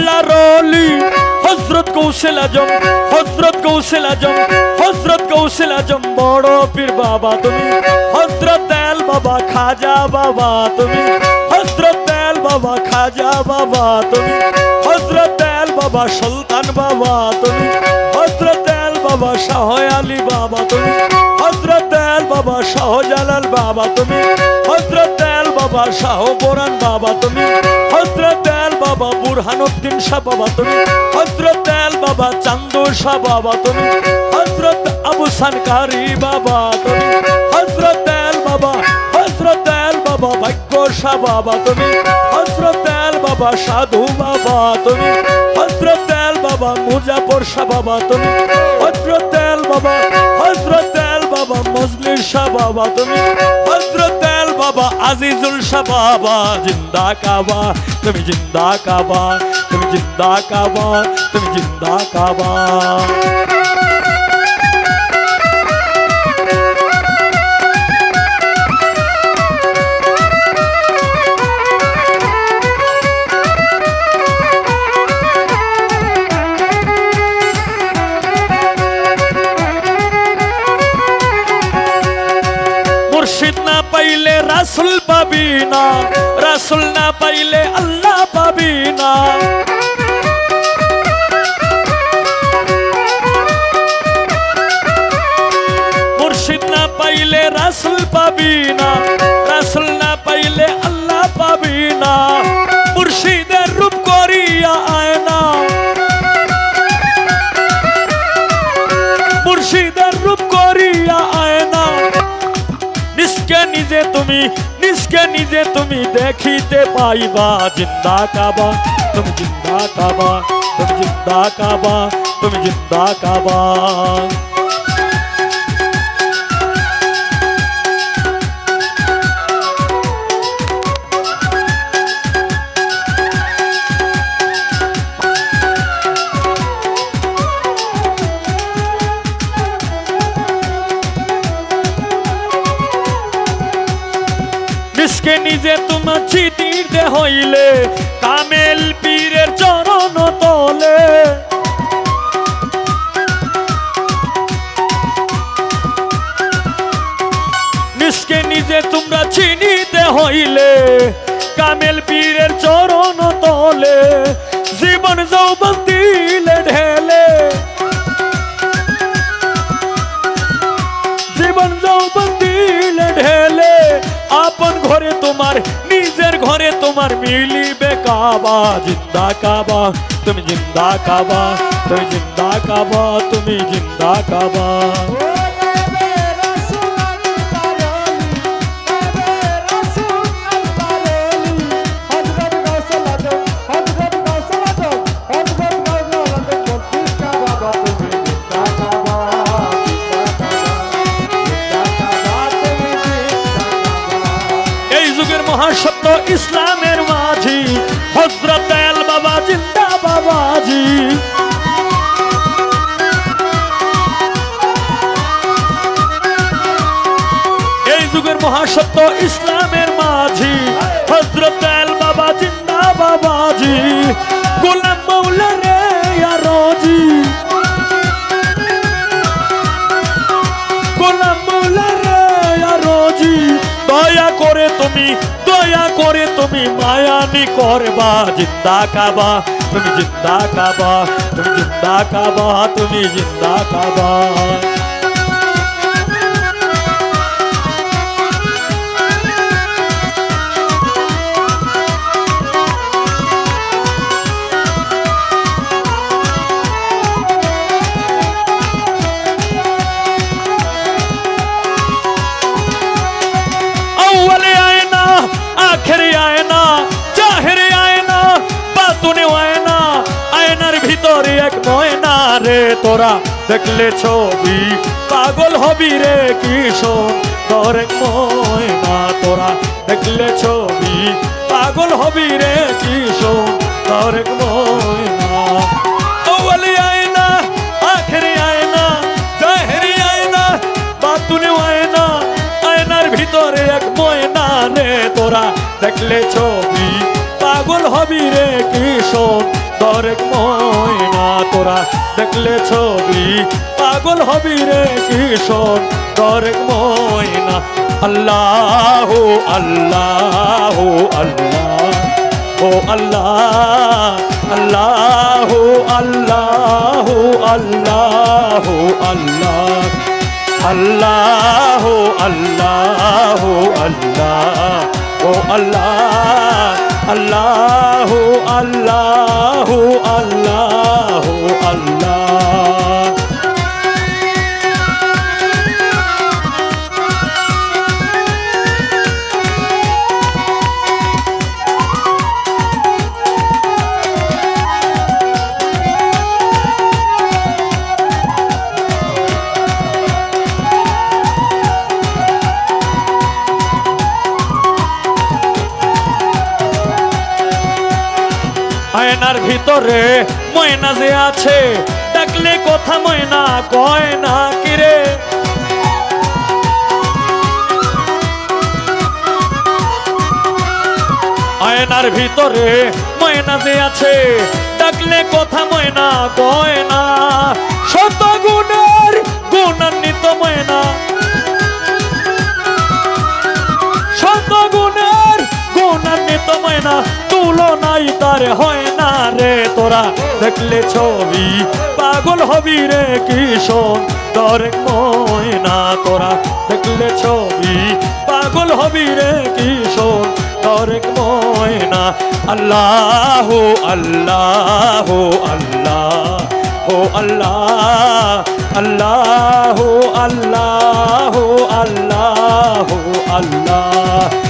আল্লাহ রলি হজরত কৌশল আজম হজরত কৌশল আজম হজরত কৌশল আজম, বড় পীর বাবা তুমি হজরত দয়াল বাবা, খাজা বাবা তুমি হজরত দয়াল বাবা, খাজা বাবা তুমি হজরত দয়াল বাবা, সুলতান বাবা তুমি হজরত দয়াল বাবা, শাহ আলী বাবা তুমি হজরত দয়াল বাবা শাহজালাল বাবা তুমি হজরত বাবা, শাহ বোরান বাবা তুমি। হজরত দয়াল বাবা বুরহানুদ্দিন শাহ বাবা তুমি। হজরত দয়াল বাবা, চান্দুর শাহ বাবা তুমি। হজরত আবু সানকারি বাবা তুমি। হজরত দয়াল বাবা, হজরত দয়াল বাবা, ভাগ্য শাহ বাবা তুমি। হজরত দয়াল বাবা, সাধু বাবা তুমি। হজরত দয়াল বাবা, মুজাফর শাহ বাবা তুমি। হজরত দয়াল বাবা, হজরত দয়াল বাবা, মজলিস শাহ বাবা তুমি। হজরত আজিজুল শাহ বাবা জিন্দা কাবা তুমি জিন্দা কাবা তুমি জিন্দা কাবা তুমি জিন্দা কাবা। রাসুল না পাইলে আল্লাহ পাবি না। মুর্শিদ না পাইলে রাসুল পাবি না। রাসুল না পাইলে আল্লাহ পাবি না। মুর্শিদের রূপ করিয়া আয় না। মুর্শিদের রূপ করিয়া আয় না। নিষ্কে নিজে তুমি নিজে তুমি দেখিতে পাইবা, জিন্দা কাবা। তুমি জিন্দা কাবা, তুমি জিন্দা কাবা, তুমি জিন্দা কাবা। নিজে তোমরা চিনিতে হইলে, কামেল পীরের চরণ তলে, জীবন যৌবন দিলে ঢেলে। জীবন যৌবন দিলে ঢেলে, আপন ঘরে তোমার, নিজের ঘরে তোমার মিলিবে কাবা, জিন্দা কাবা, তুমি জিন্দা কাবা, তুমি জিন্দা কাবা, তুমি জিন্দা কাবা। ইসলামের মাঝি হজরত দয়াল বাবা, জিন্দা বাবাজি। এই যুগের মহাসত্য ইসলামের মাঝি হজরত দয়াল বাবা, জিন্দা বাবাজি। গোলাম মৌলা রে রোজি গোলাম মৌলা রে রোজি দয়া করে তুমি দয়া করে তুমি মায়ানি করবা, জিন্দা কাবা, তুমি জিন্দা কাবা, তুমি জিন্দা কাবা, তুমি জিন্দা কাবা। আখের আয়না চাহের আয়না বাতুনে আয়না আয়নার ভিতরে এক ময়না রে তোরা দেখলে ছবি, পাগল হবি রে কিশোর, তোর এক ময়না তোরা দেখলে ছবি, পাগল হবি রে কিশোর, তোর এক ময়না দেখলে ছবি, পাগল হবি রে কিশোর দরেক ময়না তোরা। দেখলে ছবি, পাগল হবি রে কিশোর দরেক ময়না। আল্লাহ আল্লাহ আল্লাহ। ও আল্লাহ আল্লাহ আল্লাহ আল্লাহ আল্লাহ। আল্লাহ আল্লাহ আল্লাহ। ও আল্লাহ আল্লাহ আল্লাহ আল্লাহ আল্লাহ আয়নার ভিতরে ময়না যে আছে, ডাকলে কথা ময়না কয় না কিরে? আয়নার ভিতরে ময়না যে আছে, ডাকলে কথা ময়না কয় না। শত গুণের গুণান্বিত ময়না। শত গুণের গুণান্বিত ময়না। তুলনাই তার হয় না রে তোরা। দেখলে ছবি, পাগল হবি রে কিশোর, দরেক ময়না তোরা। দেখলে ছবি, পাগল হবি রে কিশোর, দরেক ময়না। আল্লাহ আল্লাহ আল্লাহ ও আল্লাহ। আল্লাহ আল্লাহ আল্লাহ আল্লাহ।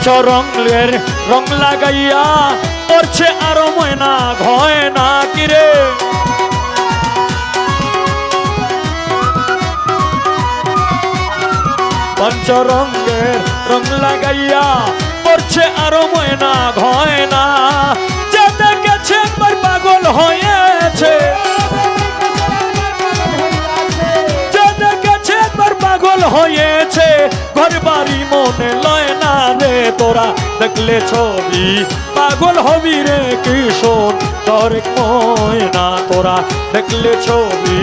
পঞ্চরঙ্গের রং লাগাইয়া? করছে আরও ময়না ঘয় না কিরে? পঞ্চরঙ্গের রং লাগাইয়া করছে আরও ময়না ঘয় না। যে দেখেছে একবার পাগল হয়েছে। যে দেখেছে একবার পাগল হয়েছে ঘর বাড়ি মনে লয় না। তোরা দেখলে ছবি পাগল হবি রে কিশোর তোর ময়না তোরা দেখলে ছবি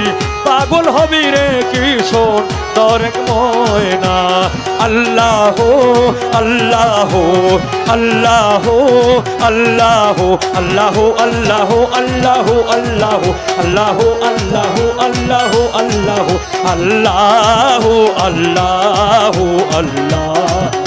পাগল হবি রে কিশোর তোর ময়না আল্লাহ আল্লাহ আল্লাহ আল্লাহ আল্লাহ আল্লাহ আল্লাহ আল্লাহ আল্লাহ আল্লাহ আল্লাহ আল্লাহ আল্লাহ আল্লাহ আল্লাহ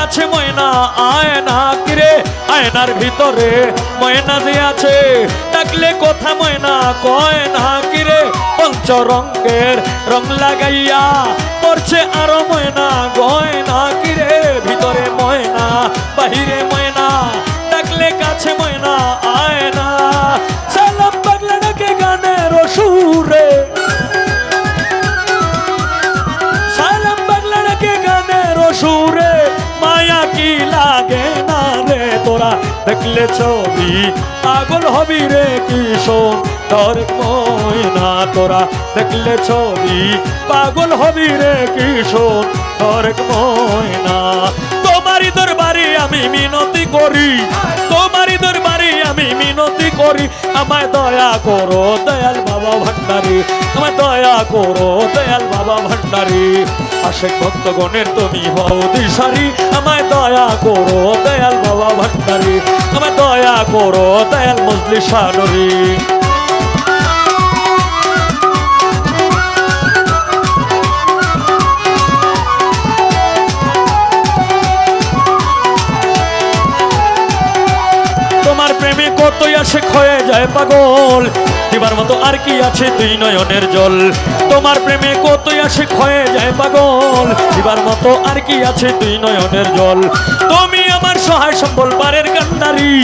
কাছে ময়না আয় না কিরে? আয়নার ভিতরে ময়না যে আছে, ডাকলে কথা ময়না কয় না কিরে? পঞ্চরঙ্গের রং লাগাইয়া পড়ছে আরও ময়না, গয় না কিরে? ভিতরে ময়না, বাহিরে ময়না, ডাকলে কাছে ময়না আয় না সালাম পাগলা ডাকে গানের সুরে। সুরে। কি লাগে না রে তোরা? দেখলে ছবি, পাগল হবি রে কিশোর তোর ময়না তোরা। দেখলে ছবি, পাগল হবি রে কিশোর তোর ময়না তোমারই দরবারে আমি মিনতি করি, তোমারই দরবারে আমি মিনতি করি। আমায় দয়া করো দয়াল বাবা ভান্ডারী, আমায় দয়া করো দয়াল বাবা ভান্ডারী। আশেক ভক্তগণের তুমি হও দিশারি। আমায় দয়া করো, দয়াল বাবা ভান্ডারী আমায় দয়া করো, দয়াল মজলি সানরী প্রেমে কতই আসে ক্ষয়ে যায় পাগল, দিবার মতো আর কি আছে তুই নয়নের জল। তোমার প্রেমে কতই আসে ক্ষয়ে যায় পাগল, দিবার মতো আর কি আছে তুই নয়নের জল। তুমি আমার সহায় সম্বল পারের কান্ডারি।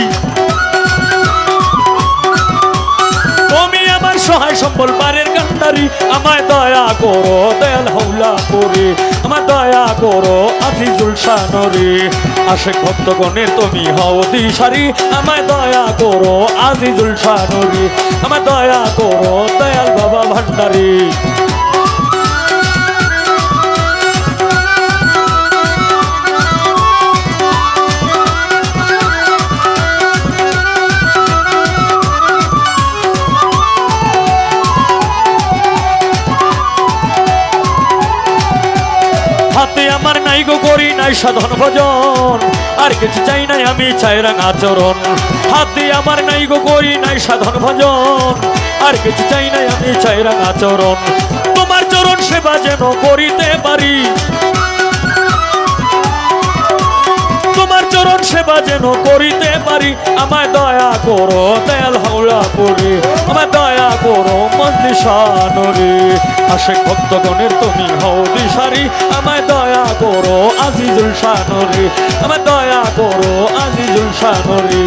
সহায় সম্বল পারের কান্ডারি আমায় দয়া করো, দয়াল হৌলা করে আমার দয়া করো আফিজুল শানরে। আশেক ভক্তগণের তুমি হও দিশারি, আমায় দয়া করো, আজিজুল শানরে। আমার দয়া করো, দয়াল বাবা ভান্ডারী। নাই গো, করি নাই সাধন ভজন। আর কিছু চাই নাই আমি, চাই রাঙ চরণ হাতে আমার নাই গো, করি নাই সাধন ভজন। আর কিছু চাই নাই আমি, চাই রাঙ চরণ তোমার চরণ সেবা যেন করিতে পারি। চরণ সেবা যেন করিতে পারি। আমায় দয়া করো, তেল হাওলা পড়ি আমায় দয়া করো মন্দির সানরি আসে ভক্তগণের তুমি হও দিশারি। আমায় দয়া করো, আজিজুল সানরি আমায় দয়া করো, আজিজুল শানরে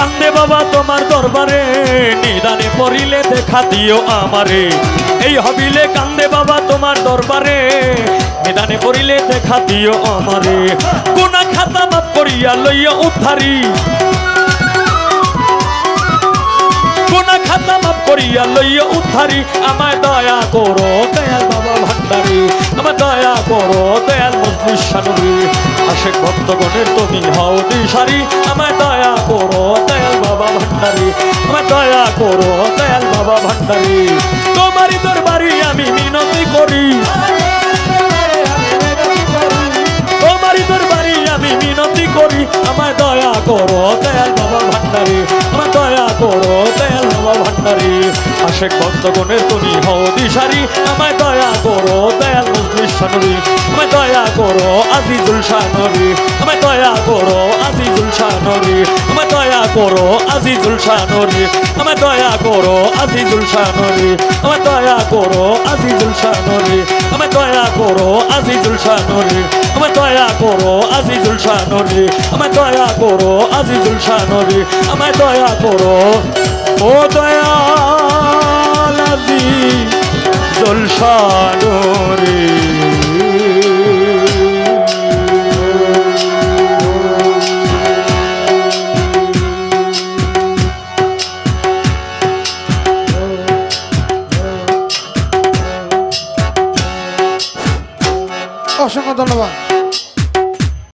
কান্দে বাবা তোমার দরবারে, নিদানে পড়িলে দেখা দিও আমারে। এই হবিলে কান্দে বাবা তোমার দরবারে, নিদানে পড়িলে দেখা দিও আমারে। কোনা খাতা মাপ করিয়া লইয়া উদ্ধারি। কোনা খাতা মাপ করিয়া লইয়া উদ্ধারি। আমায় দয়া করো আশেক ভক্তগণের তুমি হও দিশারি। আমায় দয়া করো, দয়াল বাবা ভান্ডারি। আমার দয়া করো, দয়াল বাবা ভান্ডারি। তোমারই দরবারি আমি মিনতি করি। তোমারই দরবারি আমি মিনতি করি। আমায় দয়া করো, দয়াল বাবা ভান্ডারি। আমার দয়া করো, দয়াল বাবা ভান্ডারি আশেক ভক্তগণের তুমি হও দিশারি আমায় দয়া করো দয়াল মুজলিস শানরি আমায় দয়া করো আজিজুল শানরি আমায় দয়া করো আজিজুল শানরি আমায় দয়া করো আজিজুল শানরি আমায় দয়া করো আজিজুল শানরি আমায় দয়া করো আজিজুল শানরি আমায় দয়া করো আজিজুল শানরি আমায় দয়া করো আজিজুল শানরি আমায় দয়া করো আজিজুল শানরি আমায় দয়া করো ও দয়ালাদি জলসানোরে অসংখ্য ধন্যবাদ।